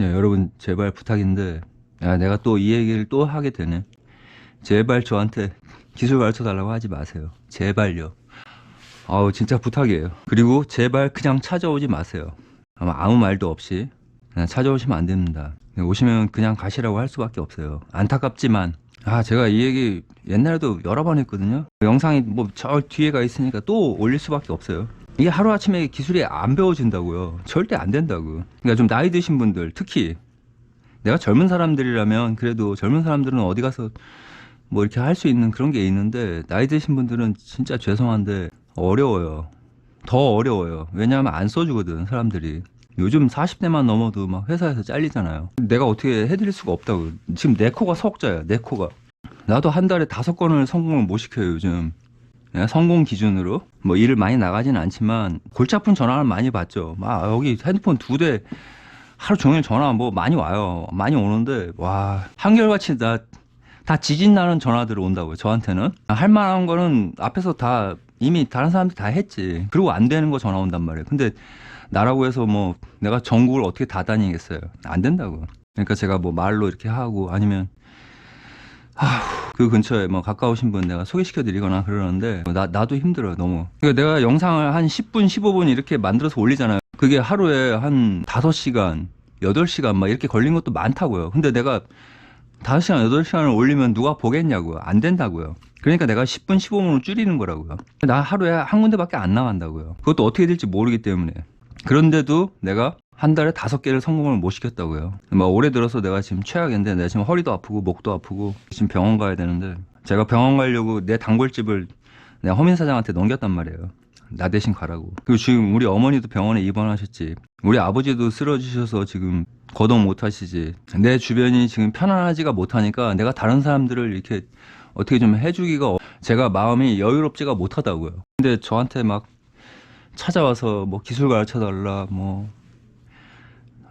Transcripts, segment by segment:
야, 여러분 제발 부탁인데 야, 내가 또 이 얘기를 또 하게 되네. 제발 저한테 기술 가르쳐 달라고 하지 마세요. 제발요. 아우 진짜 부탁이에요. 그리고 제발 그냥 찾아오지 마세요. 아마 아무 말도 없이 그냥 찾아오시면 안 됩니다. 오시면 그냥 가시라고 할 수밖에 없어요. 안타깝지만 아 제가 이 얘기 옛날에도 여러 번 했거든요. 영상이 뭐 저 뒤에 가 있으니까 또 올릴 수밖에 없어요. 이게 하루아침에 기술이 안 배워진다고요. 절대 안 된다고. 그러니까 좀 나이 드신 분들 특히 내가 젊은 사람들이라면 그래도 젊은 사람들은 어디 가서 뭐 이렇게 할 수 있는 그런 게 있는데 나이 드신 분들은 진짜 죄송한데 어려워요. 더 어려워요. 왜냐하면 안 써주거든 사람들이. 요즘 40대만 넘어도 막 회사에서 잘리잖아요. 내가 어떻게 해드릴 수가 없다고. 지금 내 코가 석자야. 내 코가. 나도 한 달에 다섯 건을 성공을 못 시켜요 요즘. 내가 성공 기준으로 뭐 일을 많이 나가진 않지만 골치 아픈 전화를 많이 받죠. 막 여기 핸드폰 두 대 하루 종일 전화 뭐 많이 와요. 많이 오는데 와 한결같이 나 다 지진 나는 전화들이 온다고요. 저한테는 할 만한 거는 앞에서 다 이미 다른 사람들이 다 했지. 그리고 안 되는 거 전화 온단 말이에요. 근데 나라고 해서 뭐 내가 전국을 어떻게 다 다니겠어요. 안 된다고. 그러니까 제가 뭐 말로 이렇게 하고 아니면 그 근처에 뭐 가까우신 분 내가 소개시켜 드리거나 그러는데 나, 나도 힘들어요 너무. 그러니까 내가 영상을 한 10분 15분 이렇게 만들어서 올리잖아요. 그게 하루에 한 5시간 8시간 막 이렇게 걸린 것도 많다고요. 근데 내가 5시간 8시간을 올리면 누가 보겠냐고요. 안 된다고요. 그러니까 내가 10분 15분으로 줄이는 거라고요. 나 하루에 한 군데밖에 안 나간다고요. 그것도 어떻게 될지 모르기 때문에. 그런데도 내가 한 달에 다섯 개를 성공을 못 시켰다고요. 막 올해 들어서 내가 지금 최악인데 내가 지금 허리도 아프고 목도 아프고 지금 병원 가야 되는데 제가 병원 가려고 내 단골집을 내가 허민 사장한테 넘겼단 말이에요. 나 대신 가라고. 그리고 지금 우리 어머니도 병원에 입원하셨지. 우리 아버지도 쓰러지셔서 지금 거동 못 하시지. 내 주변이 지금 편안하지가 못하니까 내가 다른 사람들을 이렇게 어떻게 좀 해주기가 어- 제가 마음이 여유롭지가 못하다고요. 근데 저한테 막 찾아와서 뭐 기술 가르쳐 달라 뭐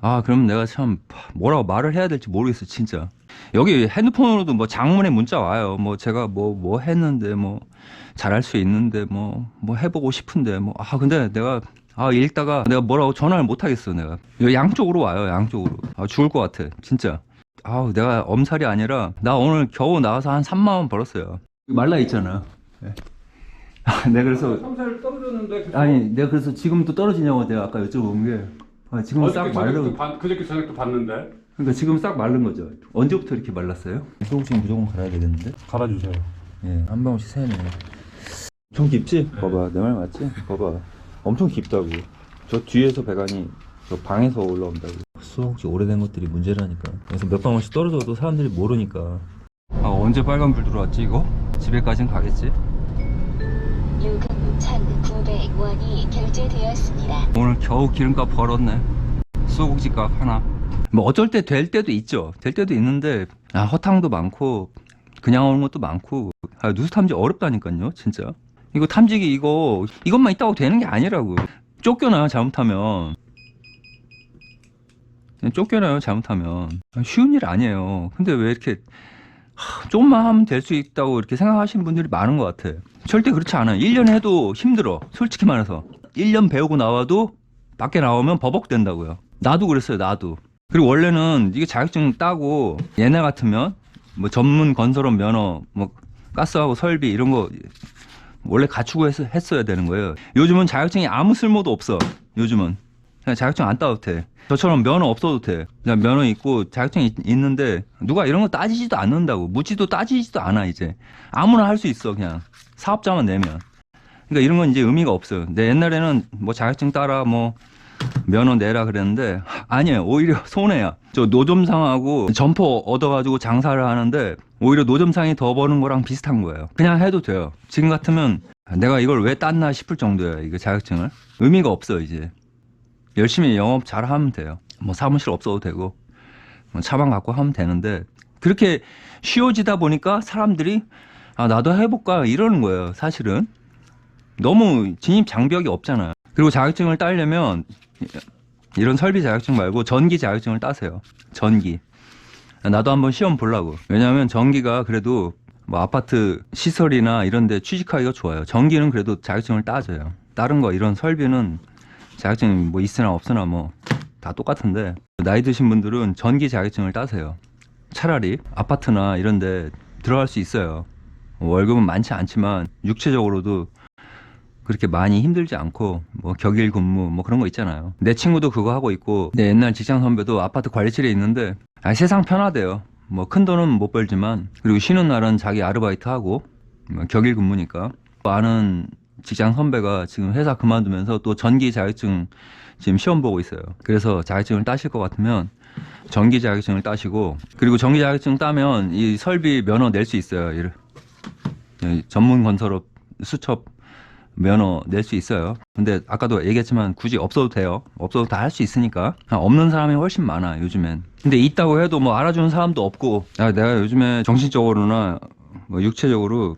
아, 그럼 내가 참 뭐라고 말을 해야 될지 모르겠어, 진짜. 여기 핸드폰으로도 뭐 장문의 문자 와요. 뭐 제가 뭐 뭐 했는데 뭐 잘할 수 있는데 뭐 뭐 해보고 싶은데 뭐 아 근데 내가 아 읽다가 내가 뭐라고 전화를 못 하겠어 내가 양쪽으로 와요 양쪽으로 아 죽을 것 같아 진짜 아우 내가 엄살이 아니라 나 오늘 겨우 나와서 한 3만 원 벌었어요 말라 있잖아 네. 아, 내가 그래서 삼살 떨어졌는데 계속 아니 내가 그래서 지금도 떨어지냐고 내가 아까 여쭤본 게 아, 지금 싹 어저께 말라 저녁도 봤- 그저께 저녁도 봤는데 그러니까 지금 싹 마른 거죠. 언제부터 이렇게 말랐어요? 소금좀 무조건 갈아야 되겠는데? 갈아주세요. 예, 한 방울씩 새네. 엄청 깊지? 봐봐, 내 말 맞지? 봐봐, 엄청 깊다고. 저 뒤에서 배관이 저 방에서 올라온다고. 수혹시 오래된 것들이 문제라니까. 그래서 몇 방울씩 떨어져도 사람들이 모르니까. 아 언제 빨간 불 들어왔지 이거? 집에까진 가겠지? 요금 1,900원이 결제되었습니다. 오늘 겨우 기름값 벌었네. 수국집값 하나. 뭐 어쩔 때 될 때도 있죠. 될 때도 있는데 아 허탕도 많고 그냥 오는 것도 많고 아, 누수 탐지 어렵다니까요, 진짜. 이거 탐지기 이거 이것만 있다고 되는 게 아니라고. 쫓겨나요 잘못하면. 쫓겨나요 잘못하면. 아, 쉬운 일 아니에요. 근데 왜 이렇게 하, 조금만 하면 될 수 있다고 이렇게 생각하시는 분들이 많은 것 같아. 절대 그렇지 않아요. 1년 해도 힘들어. 솔직히 말해서. 1년 배우고 나와도 밖에 나오면 버벅 된다고요. 나도 그랬어요, 나도. 그리고 원래는 이게 자격증 따고 옛날 같으면 뭐 전문 건설업 면허, 뭐 가스하고 설비 이런 거 원래 갖추고 했, 했어야 되는 거예요. 요즘은 자격증이 아무 쓸모도 없어. 요즘은. 그냥 자격증 안 따도 돼. 저처럼 면허 없어도 돼. 그냥 면허 있고 자격증 이 있는데 누가 이런 거 따지지도 않는다고. 묻지도 따지지도 않아 이제. 아무나 할 수 있어 그냥. 사업자만 내면. 그러니까 이런 건 이제 의미가 없어요. 근데 옛날에는 뭐 자격증 따라 뭐 면허 내라 그랬는데 아니에요. 오히려 손해야. 저 노점상하고 점포 얻어가지고 장사를 하는데 오히려 노점상이 더 버는 거랑 비슷한 거예요. 그냥 해도 돼요. 지금 같으면 내가 이걸 왜 땄나 싶을 정도야. 이거 자격증을. 의미가 없어 이제. 열심히 영업 잘 하면 돼요. 뭐 사무실 없어도 되고 뭐 차만 갖고 하면 되는데 그렇게 쉬워지다 보니까 사람들이 아 나도 해볼까 이러는 거예요. 사실은 너무 진입 장벽이 없잖아요. 그리고 자격증을 따려면 이런 설비 자격증 말고 전기 자격증을 따세요. 전기. 나도 한번 시험 보려고. 왜냐하면 전기가 그래도 뭐 아파트 시설이나 이런 데 취직하기가 좋아요. 전기는 그래도 자격증을 따져요. 다른 거 이런 설비는 자격증이 뭐 있으나 없으나 뭐 다 똑같은데 나이 드신 분들은 전기 자격증을 따세요. 차라리 아파트나 이런 데 들어갈 수 있어요. 월급은 많지 않지만 육체적으로도 그렇게 많이 힘들지 않고 뭐 격일 근무 뭐 그런 거 있잖아요. 내 친구도 그거 하고 있고 내 옛날 직장 선배도 아파트 관리실에 있는데 아 세상 편하대요. 뭐 큰 돈은 못 벌지만 그리고 쉬는 날은 자기 아르바이트 하고 뭐 격일 근무니까 아는 직장 선배가 지금 회사 그만두면서 또 전기 자격증 지금 시험 보고 있어요. 그래서 자격증을 따실 것 같으면 전기 자격증을 따시고 그리고 전기 자격증 따면 이 설비 면허 낼 수 있어요. 이를- 이 전문 건설업 수첩 면허 낼 수 있어요. 근데 아까도 얘기했지만 굳이 없어도 돼요. 없어도 다 할 수 있으니까. 아, 없는 사람이 훨씬 많아 요즘엔. 근데 있다고 해도 뭐 알아주는 사람도 없고. 아, 내가 요즘에 정신적으로나 뭐 육체적으로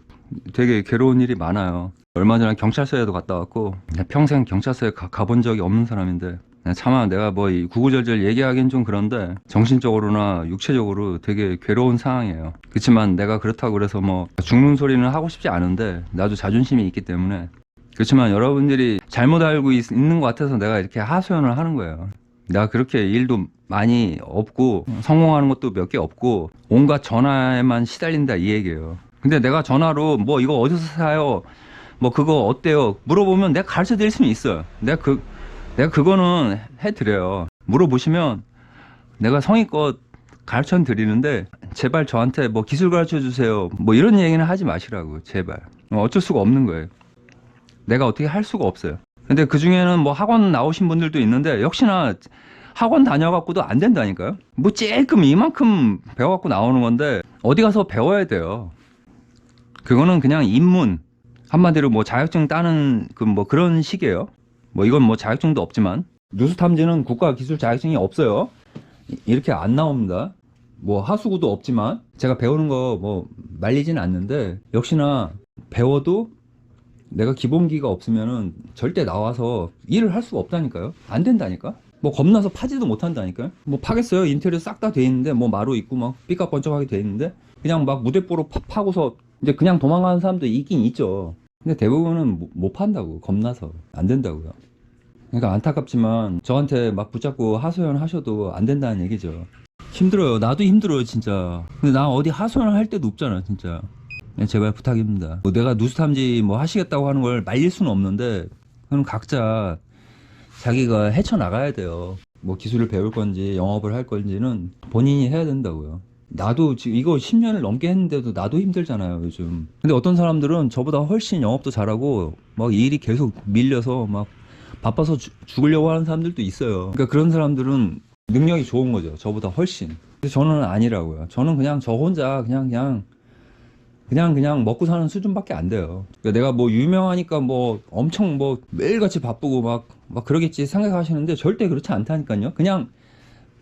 되게 괴로운 일이 많아요. 얼마 전에 경찰서에도 갔다 왔고 평생 경찰서에 가, 가본 적이 없는 사람인데 차마 내가 뭐 이 구구절절 얘기하기는 좀 그런데 정신적으로나 육체적으로 되게 괴로운 상황이에요. 그렇지만 내가 그렇다고 그래서 뭐 죽는 소리는 하고 싶지 않은데 나도 자존심이 있기 때문에 그렇지만 여러분들이 잘못 알고 있, 는것 같아서 내가 이렇게 하소연을 하는 거예요. 내가 그렇게 일도 많이 없고 성공하는 것도 몇 개 없고 온갖 전화에만 시달린다 이 얘기예요. 근데 내가 전화로 뭐 이거 어디서 사요? 뭐 그거 어때요? 물어보면 내가 가르쳐 드릴 수는 있어요. 내가 그 내가 그거는 해 드려요. 물어보시면 내가 성의껏 가르쳐 드리는데 제발 저한테 뭐 기술 가르쳐 주세요. 뭐 이런 얘기는 하지 마시라고 제발. 어쩔 수가 없는 거예요. 내가 어떻게 할 수가 없어요. 근데 그 중에는 뭐 학원 나오신 분들도 있는데 역시나 학원 다녀갖고도 안 된다니까요. 뭐 찔끔 이만큼 배워갖고 나오는 건데 어디 가서 배워야 돼요. 그거는 그냥 입문 한마디로 뭐 자격증 따는 그 뭐 그런 식이에요. 뭐 이건 뭐 자격증도 없지만 누수 탐지는 국가 기술 자격증이 없어요. 이- 이렇게 안 나옵니다. 뭐 하수구도 없지만 제가 배우는 거 뭐 말리진 않는데 역시나 배워도 내가 기본기가 없으면은 절대 나와서 일을 할 수가 없다니까요. 안 된다니까. 뭐 겁나서 파지도 못한다니까요. 뭐 파겠어요. 인테리어 싹 다 돼 있는데 뭐 마루 있고 막 삐까번쩍하게 돼 있는데 그냥 막 무대뽀로 파, 파고서 이제 그냥 도망가는 사람도 있긴 있죠. 근데 대부분은 못, 못 판다고 겁나서 안 된다고요. 그러니까 안타깝지만 저한테 막 붙잡고 하소연 하셔도 안 된다는 얘기죠. 힘들어요. 나도 힘들어요, 진짜. 근데 나 어디 하소연을 할 때도 없잖아, 진짜. 네, 제발 부탁입니다. 뭐 내가 누수 탐지 뭐 하시겠다고 하는 걸 말릴 수는 없는데, 그럼 각자 자기가 헤쳐 나가야 돼요. 뭐 기술을 배울 건지 영업을 할 건지는 본인이 해야 된다고요. 나도 지금 이거 10년을 넘게 했는데도 나도 힘들잖아요, 요즘. 근데 어떤 사람들은 저보다 훨씬 영업도 잘하고, 막 일이 계속 밀려서 막 바빠서 죽- 죽으려고 하는 사람들도 있어요. 그러니까 그런 사람들은 능력이 좋은 거죠. 저보다 훨씬. 근데 저는 아니라고요. 저는 그냥 저 혼자 그냥 그냥 그냥 그냥 먹고 사는 수준밖에 안 돼요. 그러니까 내가 뭐 유명하니까 뭐 엄청 뭐 매일같이 바쁘고 막 막 그러겠지 생각하시는데 절대 그렇지 않다니까요. 그냥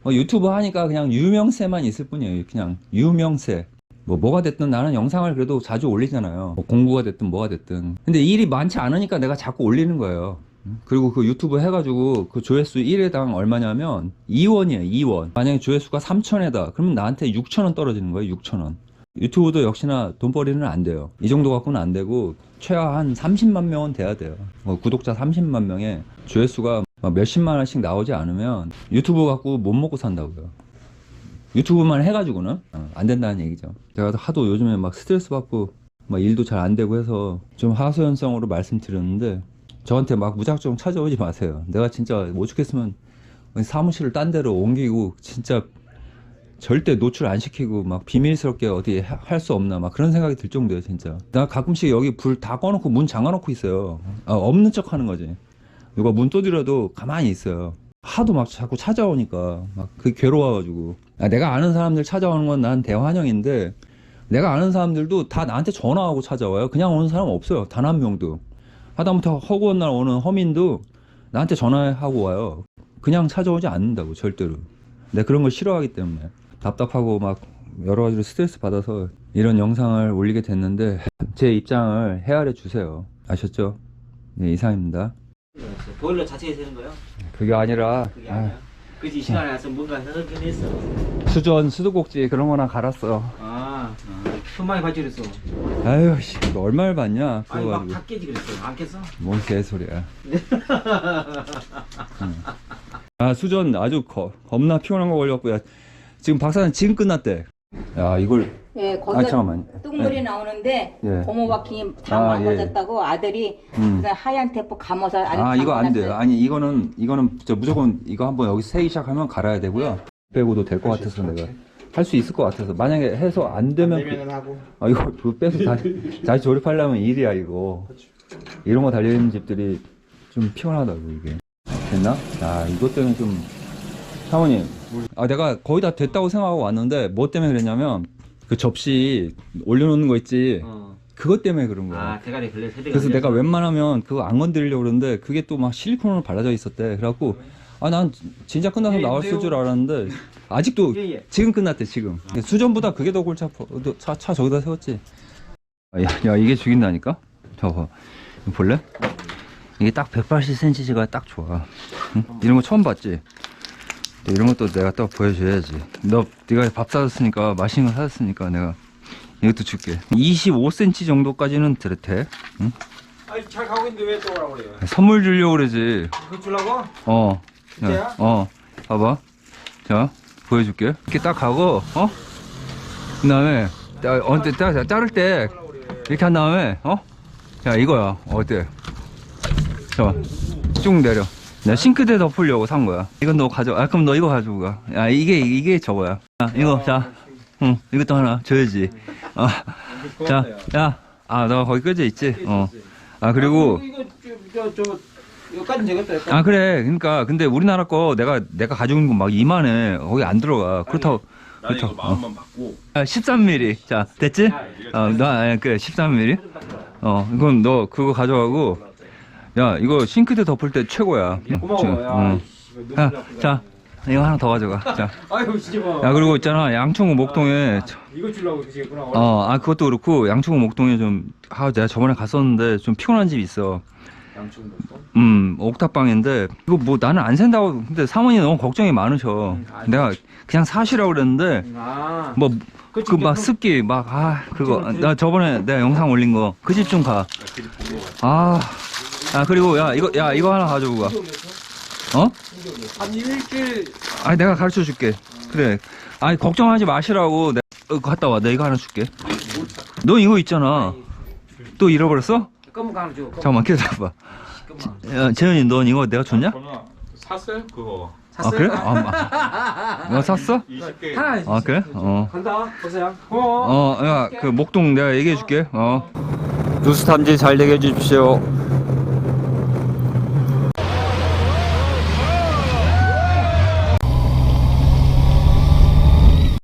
뭐 유튜브 하니까 그냥 유명세만 있을 뿐이에요. 그냥 유명세. 뭐 뭐가 됐든 나는 영상을 그래도 자주 올리잖아요. 뭐 공부가 됐든 뭐가 됐든. 근데 일이 많지 않으니까 내가 자꾸 올리는 거예요. 그리고 그 유튜브 해가지고 그 조회수 1회당 얼마냐면 2원이에요 2원 만약에 조회수가 3천회다 그러면 나한테 6천원 떨어지는 거예요 6천원 유튜브도 역시나 돈벌이는 안 돼요 이 정도 갖고는 안 되고 최하 한 30만 명은 돼야 돼요 뭐 구독자 30만 명에 조회수가 막 몇십만 원씩 나오지 않으면 유튜브 갖고 못 먹고 산다고요 유튜브만 해가지고는 어, 안 된다는 얘기죠 제가 하도 요즘에 막 스트레스 받고 막 일도 잘 안 되고 해서 좀 하소연성으로 말씀드렸는데 저한테 막 무작정 찾아오지 마세요. 내가 진짜 못 죽겠으면 사무실을 딴 데로 옮기고 진짜 절대 노출 안 시키고 막 비밀스럽게 어디 할 수 없나 막 그런 생각이 들 정도예요 진짜. 나 가끔씩 여기 불 다 꺼놓고 문 잠가놓고 있어요. 아, 없는 척 하는 거지. 누가 문 두드려도 가만히 있어요. 하도 막 자꾸 찾아오니까 막 그게 괴로워가지고 아, 내가 아는 사람들 찾아오는 건 난 대환영인데 내가 아는 사람들도 다 나한테 전화하고 찾아와요. 그냥 오는 사람 없어요. 단 한 명도. 하다못해 허구한 날 오는 허민도 나한테 전화하고 와요. 그냥 찾아오지 않는다고 절대로. 내가 그런 걸 싫어하기 때문에 답답하고 막 여러 가지로 스트레스 받아서 이런 영상을 올리게 됐는데 제 입장을 헤아려 주세요. 아셨죠? 네 이상입니다. 보일러 자체에 되는 거요? 그게 아니라 그게 아니야. 그지 시간에 와서 뭔가 해석긴 했어. 수전 수도꼭지 그런 거나 갈았어. 아, 손망이 발전했어. 아유 씨 이거 얼마를 받냐? 아니 그거 막 가지고 다 깨지 그랬어. 안 깼어? 뭔 개소리야. 응. 아 수전 아주 거, 겁나 피곤한 거 걸렸고 야 지금 박사는 지금 끝났대 야 이걸 예, 아 거기서 잠깐만 뚱물이 나오는데 예. 고무바퀴 다 아, 예. 망가졌다고 아 들이 음. 그냥 하얀 테이프 감아서 안에 아 이거 안 돼요. 아니 이거는 이거는 저 무조건 이거 한번 여기 세기 시작하면 갈아야 되고요 빼고도 될 것 같아서 내가 할 수 있을 것 같아서 만약에 해서 안 되면 그- 하고. 아 이거 그거 빼서 다시, 다시 조립하려면 일이야 이거 이런 거 달려 있는 집들이 좀 피곤하다고 이게 됐나? 아 이것 때문에 좀 사모님 아 내가 거의 다 됐다고 생각하고 왔는데 뭐 때문에 그랬냐면 그 접시 올려놓는 거 있지 어. 그것 때문에 그런 거야 아 대가리 걸려 세대가. 그래서 내가 웬만하면 그거 안 건드리려고 그러는데 그게 또 막 실리콘으로 발라져 있었대 그래갖고 아 난 진짜 끝나서 나왔을 줄 알았는데 아직도 예, 예. 지금 끝났대 지금 수전보다 그게 더 골치 아파 너 차, 차 저기다 세웠지 아, 야, 야 이게 죽인다니까 저거 볼래? 이게 딱 180cm가 딱 좋아 응? 이런 거 처음 봤지? 또 이런 것도 내가 또 보여줘야지 너 네가 밥 사줬으니까 맛있는 거 사줬으니까 내가 이것도 줄게 25cm 정도까지는 돼 응? 아니 잘 가고 있는데 왜 또 오라고 그래요? 선물 주려고 그러지 그거 주려고? 어. 진짜야? 야, 어. 봐봐. 자, 보여줄게. 이렇게 딱 가고, 어? 그 다음에, 딱, 언제, 딱, 자를 때, 이렇게 한 다음에, 어? 야, 이거야. 어때? 자, 쭉 내려. 내가 싱크대 덮으려고 산 거야. 이건 너 가져, 아, 그럼 너 이거 가지고 가. 야, 이게, 이게 저거야. 야, 이거, 자. 응, 이것도 하나 줘야지. 어. 자, 야. 아, 너 거기 끄져 있지? 어. 아, 그리고, 이거 저저 여기까지 되겠다. 여기까지. 아 그래 그러니까 근데 우리나라 거 내가 내가 가지고 있는 거막 이만해 거기 안 들어가 그렇다고 나는 그렇죠. 마음만 받고 아, 13mm 자 됐지? 어너 아, 그래 13mm 어 그럼 너 그거 가져가고 야 이거 싱크대 덮을 때 최고야 고마워. 야. 이씨, 너무 야. 자 이거 하나 더 가져가 자. 아유 진짜 뭐. 야 그리고 있잖아 양천구 목동에 이거 주려고 그러시구나. 어 아 그것도 그렇고 양천구 목동에 좀 아 내가 저번에 갔었는데 좀 피곤한 집 있어 양쪽 먹고. 음, 옥탑방인데, 이거 뭐 나는 안 산다고, 근데 사모님 너무 걱정이 많으셔. 음, 알겠어. 내가 그냥 사시라고 그랬는데, 아. 뭐, 그막 그럼- 습기, 막, 아, 그거. 나 저번에 내가 영상 올린 거, 그 집 좀 가. 아, 아, 그리고 야, 이거, 야, 이거 하나 가지고 가. 어? 한 일주일. 아니, 내가 가르쳐 줄게. 그래. 아니, 걱정하지 마시라고. 내가, 어, 갔다 와. 내가 이거 하나 줄게. 너 이거 있잖아. 또 잃어버렸어? 검은 거 하나 줘. 잠깐만, 기다려봐. 검은 거. 야, 재현이, 넌 이거 내가 줬냐? 전화 샀어요? 그거 아, 그래? 아, 마- 너 샀어? 20개 하나. 아 그래? 어. 간다. 보세요. 고마워. 어, 야, 그 목동 내가 얘기해 줄게. 어. 뉴스 탐지 잘 되게 해주십시오.